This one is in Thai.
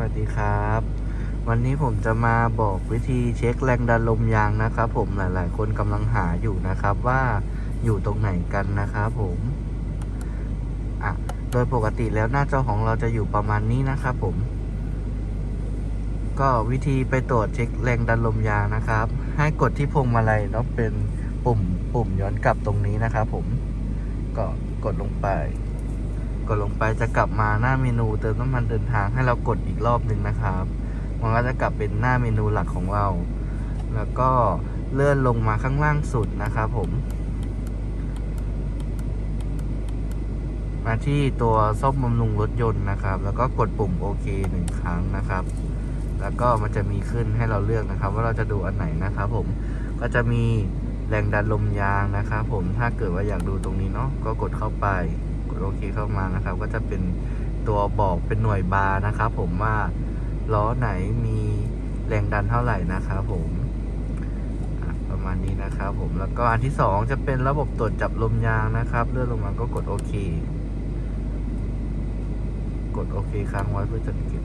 วัสดีครับ วันนี้ผมจะมาบอกวิธีเช็คแรงดันลมยางนะครับ ผมหลาย ๆ คนกำลังหาอยู่นะครับว่าอยู่ตรงไหนกันนะครับผมอะโดยปกติแล้วหน้าจอของเราจะอยู่ประมาณนี้นะครับผม ก็วิธีไปตรวจเช็คแรงดันลมยางนะครับ ให้กดที่พวงมาลัยเนาะเป็นปุ่มปุ่มย้อนกลับตรงนี้นะครับผมก็กดลงไป กดลงไปจะกลับมาหน้าเมนูเติมน้ำมันเดินทางให้เรากดอีกรอบหนึ่งนะครับ มันก็จะกลับเป็นหน้าเมนูหลักของเรา แล้วก็เลื่อนลงมาข้างล่างสุดนะครับผม มาที่ตัวซ่อมบำรุงรถยนต์นะครับ แล้วก็กดปุ่มโอเคหนึ่งครั้งนะครับ แล้วก็มันจะมีขึ้นให้เราเลือกนะครับ ว่าเราจะดูอันไหนนะครับผม ก็จะมีแรงดันลมยางนะครับผม ถ้าเกิดว่าอยากดูตรงนี้เนาะ ก็กดเข้าไป ดโอเคเข้ามานะครับ ก็จะเป็นตัวบอกเป็นหน่วยบาร์นะครับ ผมว่าล้อไหนมีแรงดันเท่าไหร่นะครับผมประมาณนี้นะครับ ผมแล้วก็อันที่สองจะเป็นระบบตรวจจับลมยางนะครับเลื่อนลงมาก็กดโอเค กดโอเคค้างไว้เพื่อจะเก็บ